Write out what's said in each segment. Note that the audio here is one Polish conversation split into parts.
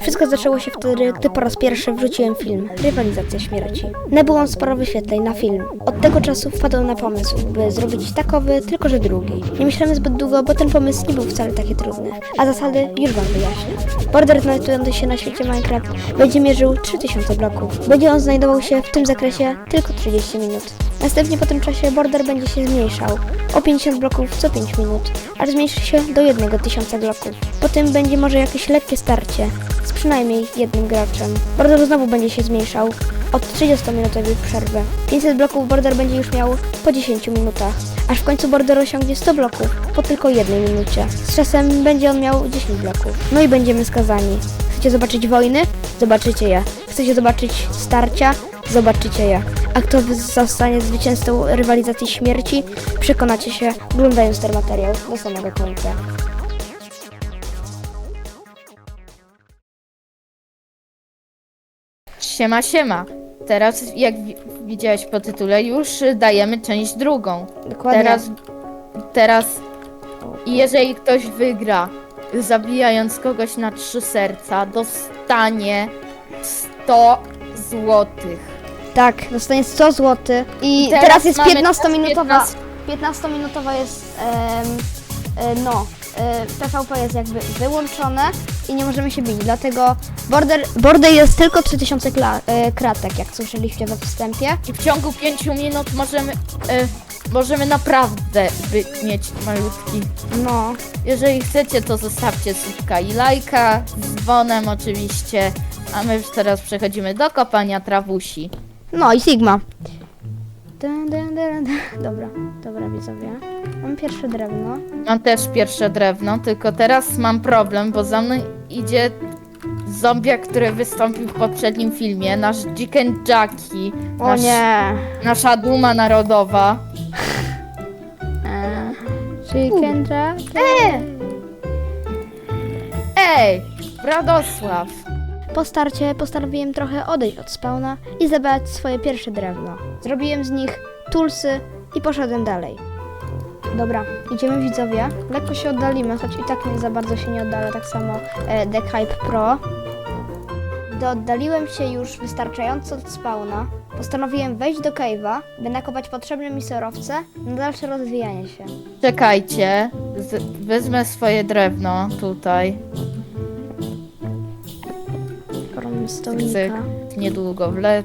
Wszystko zaczęło się wtedy, gdy po raz pierwszy wrzuciłem film Rywalizacja śmierci. Nabył on sporo wyświetleń na film. Od tego czasu wpadłem na pomysł, by zrobić takowy, tylko że drugi. Nie myślałem zbyt długo, bo ten pomysł nie był wcale taki trudny. A zasady już wam wyjaśnię. Border znajdujący się na świecie Minecraft będzie mierzył 3000 bloków. Będzie on znajdował się w tym zakresie tylko 30 minut. Następnie po tym czasie border będzie się zmniejszał o 50 bloków co 5 minut, aż zmniejszy się do 1000 bloków. Potem będzie może jakieś lekkie starcie z przynajmniej jednym graczem. Border znowu będzie się zmniejszał od 30-minutowej przerwy. 500 bloków border będzie już miał po 10 minutach, aż w końcu border osiągnie 100 bloków po tylko jednej minucie. Z czasem będzie on miał 10 bloków. No i będziemy skazani. Chcecie zobaczyć wojny? Zobaczycie je. Chcecie zobaczyć starcia? Zobaczycie je. A kto zostanie zwycięzcą rywalizacji śmierci? Przekonacie się oglądając ten materiał do samego końca. Siema, siema. Teraz, jak wi- widziałeś po tytule, już dajemy część drugą. Dokładnie. Teraz, teraz, i jeżeli ktoś wygra, zabijając kogoś na trzy serca, dostanie 100 złotych. Tak, dostanie 100 zł. I teraz teraz, jest mamy 15-minutowa. 15 15-minutowa jest. em, e, no. e, PvP jest jakby wyłączone i nie możemy się bić. Dlatego border, border jest tylko 3000 kla, e, kratek, jak słyszeliście we wstępie. I w ciągu 5 minut możemy, e, możemy naprawdę by, mieć malutki. No. Jeżeli chcecie, to zostawcie subka i lajka z dzwonem oczywiście. A my już teraz przechodzimy do kopania trawusi. No i Sigma. Dun, dun, dun, dun. Dobra, dobra widzowie. Mam pierwsze drewno. Mam też pierwsze drewno, tylko teraz mam problem, bo za mną idzie zombie, który wystąpił w poprzednim filmie, nasz Chicken Jackie, O nasz, nie. nasza duma narodowa. E, chicken jack. Ej, Radosław! Po starcie postanowiłem trochę odejść od spawna i zebrać swoje pierwsze drewno. Zrobiłem z nich tulsy i poszedłem dalej. Dobra, idziemy widzowie. Lekko się oddalimy, choć i tak nie za bardzo się nie oddalę, tak samo e, The Hype Pro. Gdy oddaliłem się już wystarczająco od spawna, postanowiłem wejść do cave'a, by nakopać potrzebne mi surowce na dalsze rozwijanie się. Czekajcie, z, wezmę swoje drewno tutaj. From Cyk, stolika. niedługo wle,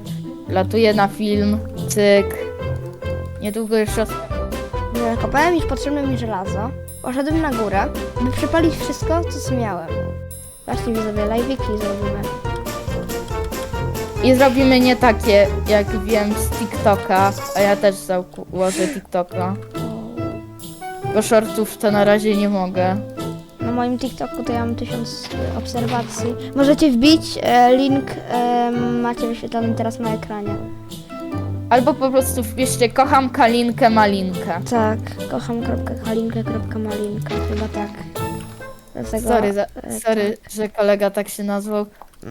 latuję na film, cyk. Niedługo już roz... Gdy nakopałem już potrzebne mi żelazo, poszedłem na górę, by przepalić wszystko, co miałem. Właśnie widzowie, live'iki zrobimy. I zrobimy nie takie, jak wiem z TikToka, a ja też założę TikToka. Bo shortów to na razie nie mogę. Na moim TikToku to ja mam tysiąc obserwacji. Możecie wbić, e, link e, macie wyświetlony teraz na ekranie. Albo po prostu wpiszcie kocham Kalinkę Malinkę. Tak, kocham.kalinkę.malinka, chyba tak. Dlatego, Sorry, za, e, sorry, że kolega tak się nazwał.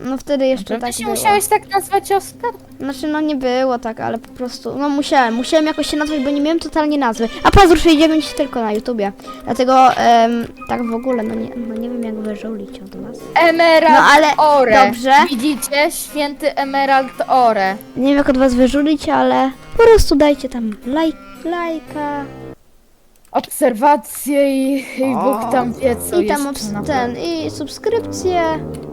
No wtedy jeszcze Naprawdę tak się było. musiałeś tak nazwać, Oskar? Znaczy, no nie było tak, ale po prostu, no musiałem, musiałem jakoś się nazwać, bo nie miałem totalnie nazwy. A Pazur 69 tylko na YouTubie. Dlatego, em, tak w ogóle, no nie, no nie wiem jak wyżulić od was. Emerald No ale Ore. dobrze. Widzicie? Święty Emerald Ore. Nie wiem jak od was wyżulić, ale po prostu dajcie tam laj, lajka Obserwacje i, i Bóg tam wie co i tam jeszcze obs- na ten, i subskrypcję,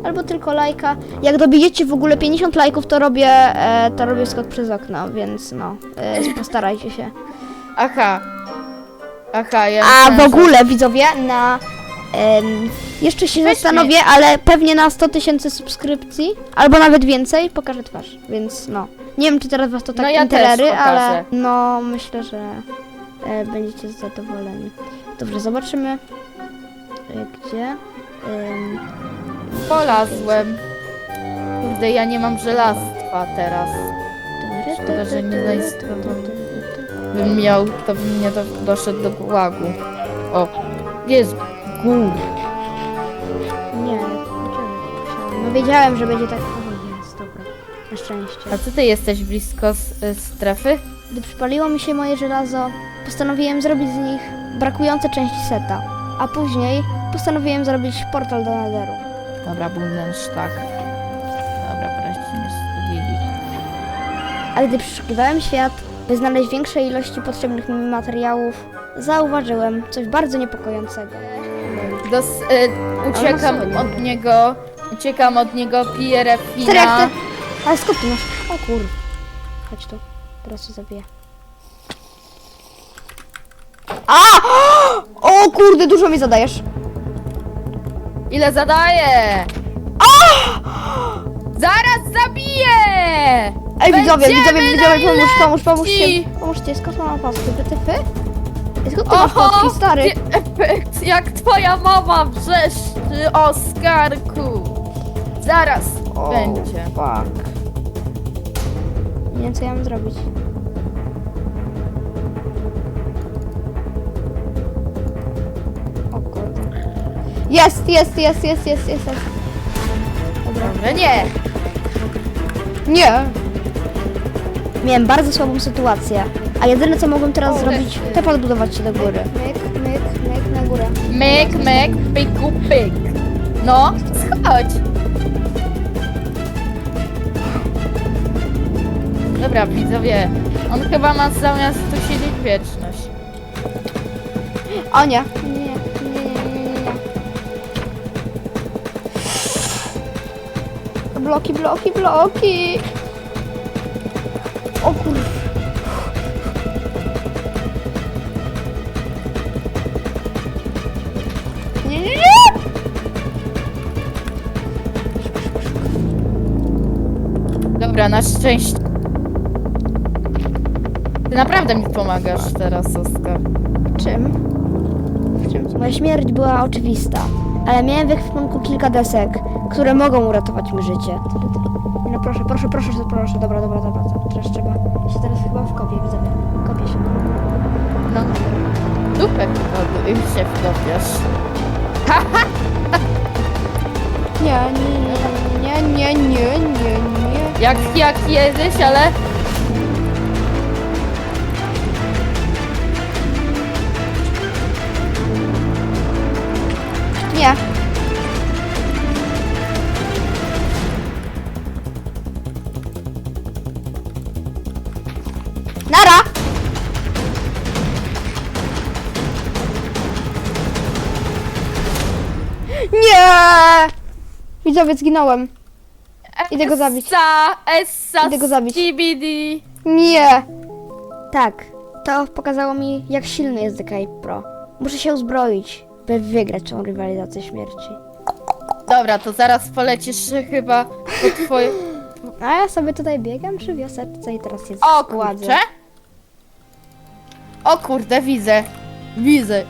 albo tylko lajka. Jak dobijecie w ogóle 50 lajków, to robię, e, to robię skok przez okno, więc no, e, postarajcie się. Aha. Aha, ja A myślałem, w że- ogóle widzowie na. em, jeszcze się Weź zastanowię, ale pewnie na 100 tysięcy subskrypcji, albo nawet więcej, pokażę twarz. Więc no. Nie wiem, czy teraz was to tak No ja też interesuje, pokażę. ale no myślę, że e, będziecie zadowoleni. Dobrze, zobaczymy. E, gdzie? Em, Polazłem. Kurde, ja nie mam żelastwa teraz. Szkoda, że nie zainstalował. Bym miał, to bym nie do, doszedł do gułagu. O, jest gór. Nie, no wiedziałem, że będzie tak. O, jest, dobra. Na szczęście. A co ty jesteś blisko s- y, strefy? Gdy przypaliło mi się moje żelazo, postanowiłem zrobić z nich brakujące części seta, a później postanowiłem zrobić portal do Netheru. Dobra, Bundenstag. Dobra, wreszcie mnie zgubiliAle gdy przeszukiwałem świat, by znaleźć większej ilości potrzebnych mi materiałów, zauważyłem coś bardzo niepokojącego. Dos, y, uciekam od niego, uciekam od niego, piję jak refina. Ale skąd ty masz? O kur... Chodź tu. Teraz się zabiję. A! O kurde, dużo mi zadajesz. Ile zadaję? Zaraz zabiję! Ej, widzowie, Będziemy widzowie, widzowie, pomóż, pomóż, pomóżcie. najlepsi! Pomóżcie, skąd mam pasy? Wytyfy? Ej, Skąd ty masz kotki, stary? Efekt, jak twoja mama wrzeszczy, Oskarku! Zaraz O, będzie. Fuck. Nie wiem, co ja mam zrobić. O kurde. Jest, jest, jest, jest, jest, jest. jest. Dobra. Nie! Nie. Miałem bardzo słabą sytuację, a jedyne co mogłem teraz O, zrobić, też. to podbudować się do góry. Myk, myk, myk na górę. Myk, myk, pyku, pyk. No, schodź. Dobra, widzowie, on chyba ma zamiast tu siedzieć wieczność. O nie. Nie, nie, nie, nie, nie, nie. Bloki, bloki, bloki. O kur... Nie, nie, nie! Dobra, na szczęście. Ty naprawdę mi pomagasz teraz, Oskar. Czym? W czym? Moja śmierć była oczywista, ale miałem w ekwipunku kilka desek, które mogą uratować mi życie. No proszę, proszę, proszę, proszę, dobra, dobra, dobra, dobra. teraz trzeba. Ja się teraz chyba wkopię, widzę. Kopię się. No. Dupę chyba już się wkopiasz. Nie, nie, nie, nie, nie, nie, nie. Jak, jak jedziesz, ale... Nie. Widzowie, zginąłem. Idę go zabić. Essa, essa, Idę go zabić. skibidi. Nie! Tak, to pokazało mi, jak silny jest DK Pro. Muszę się uzbroić, by wygrać tą rywalizację śmierci. Dobra, to zaraz polecisz chyba po twoje... A ja sobie tutaj biegam przy wioseczce i teraz jest O kurczę. O kurde, widzę. Widzę.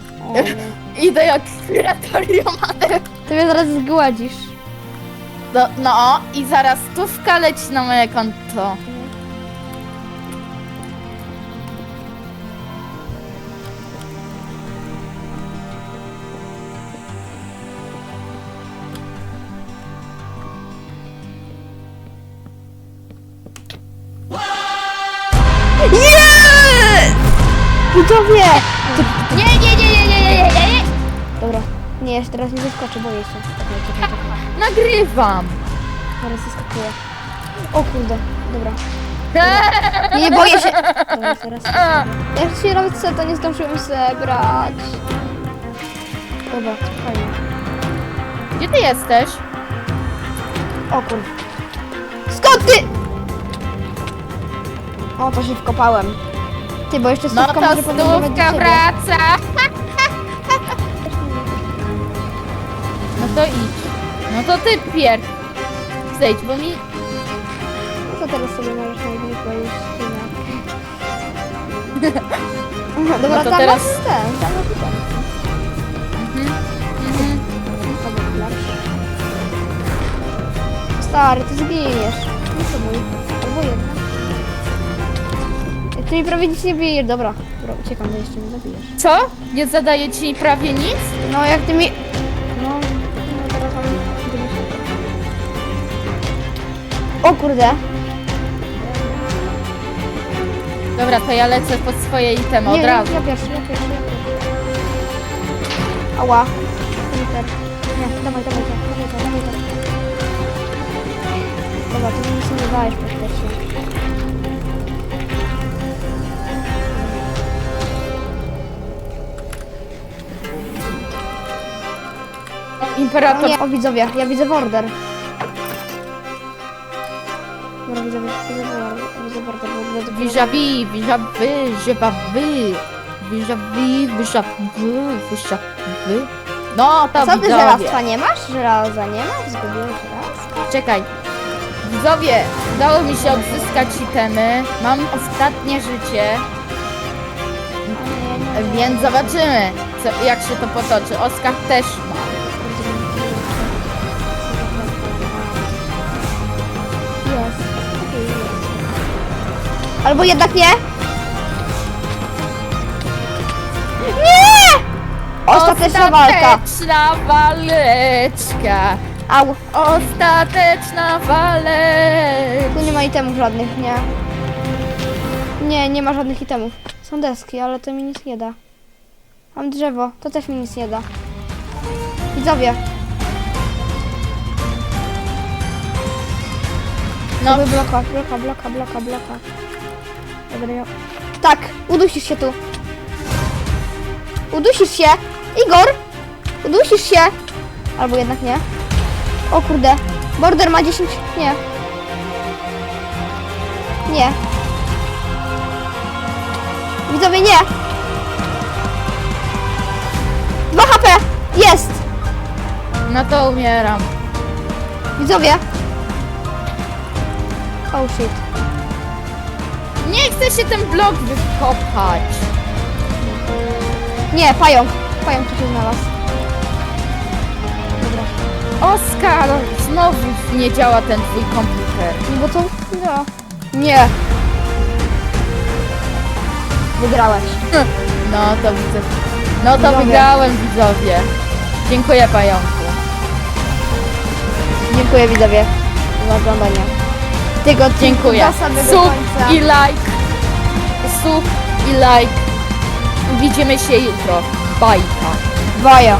Idę jak kuratorium, ale... Ty mnie zaraz zgładzisz. No, no i zaraz stówka leci na moje konto. Nie! Widzowie! Nie, jeszcze teraz nie zaskoczę, boję się. Czekaj, czekaj, czekaj. Nagrywam. Teraz zaskakuję. O kurde, dobra. Nie, nie boję się! Dobra, teraz. Ja się nawet seta nie zdążyłem zebrać. Dobra, fajnie. Gdzie ty jesteś? O kurde. Skąd ty? O, to się wkopałem. Ty, bo jeszcze No stówka to może być do stówka ciebie. wraca. To idź. No to ty pier... Zejdź, bo mi... No to teraz sobie możesz najmniej powiedzieć Aha, Dobra, No to tam teraz- masz ten, tam masz ten. Mhm. Mhm. Stary, ty zginiesz. Nie próbuj. Albo jedna. Jak ty mi prawie nic nie bijesz, dobra. Dobra, uciekam, bo jeszcze nie zabijesz. Co? Nie zadaje ci prawie nic? No, jak ty mi... O kurde. Dobra, to ja lecę po swoje itemy od razu. ja pierwszy, ja pierwszy, ja pierwszy. Ała. Enter. Nie, dawaj, dawaj, dawaj, dawaj, dawaj, dawaj. Dobra, to mi nic nie dajesz praktycznie. Imperator. Nie, o widzowie, ja widzę border. Dobra, widzę widzę ogóle to Vis-a-vis, vis-a-vis, vis-a-vis, vis-a-vis, vis-a-vis. No, to Co ty widzowie. żelastwa nie masz? Żelaza nie masz? Zgubiłeś żelazko? Czekaj. Widzowie, udało mi się odzyskać itemy. Mam ostatnie życie, więc zobaczymy, co, jak się to potoczy. Oskar też ma. Jest. Albo jednak nie? Nie! Ostateczna walka. Ostateczna waleczka. Au. Ostateczna waleczka. Tu nie ma itemów żadnych, nie. Nie, nie ma żadnych itemów. Są deski, ale to mi nic nie da. Mam drzewo, to też mi nic nie da. Widzowie, No, bloka, bloka, bloka, bloka, bloka. Dobra, ja... Tak, udusisz się tu. Udusisz się! Igor! Udusisz się! Albo jednak nie. O kurde. Border ma 10... Nie. Nie. Widzowie, nie! 2 HP! Jest! no to umieram. Widzowie! Oh shit. Nie chcę się ten blok wykopać. Nie, pająk. Pająk tu się znalazł. Dobra. Oskar, znowu nie działa ten twój komputer. No bo to... No. Nie. Wygrałeś. No to widzę. No to Widzowie. wygrałem widzowie. Dziękuję pająku. Dziękuję widzowie za oglądanie. Tego Dziękuję. Do samego Sub końca. i like. Sub i like. Widzimy się jutro. Bajka. Baja.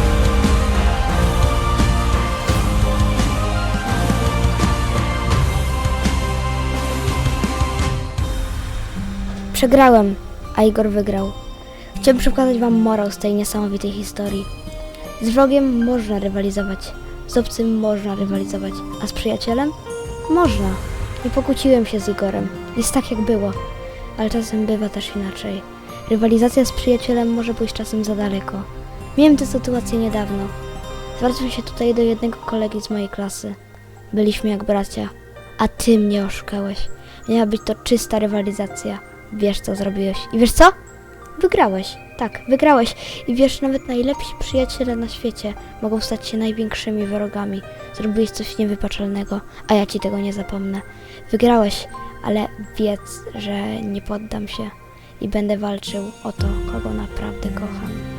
Przegrałem, a Igor wygrał. Chciałbym przekazać wam morał z tej niesamowitej historii. Z wrogiem można rywalizować, z obcym można rywalizować, a z przyjacielem? Można. Nie pokłóciłem się z Igorem. Jest tak jak było. Ale czasem bywa też inaczej. Rywalizacja z przyjacielem może pójść czasem za daleko. Miałem tę sytuację niedawno. Zwracam się tutaj do jednego kolegi z mojej klasy. Byliśmy jak bracia, a ty mnie oszukałeś. Miała być to czysta rywalizacja. Wiesz co zrobiłeś. I wiesz co? Wygrałeś. Tak, wygrałeś. I wiesz, nawet najlepsi przyjaciele na świecie mogą stać się największymi wrogami. Zrobiłeś coś niewypaczalnego, a ja ci tego nie zapomnę. Wygrałeś, ale wiedz, że nie poddam się i będę walczył o to, kogo naprawdę kocham.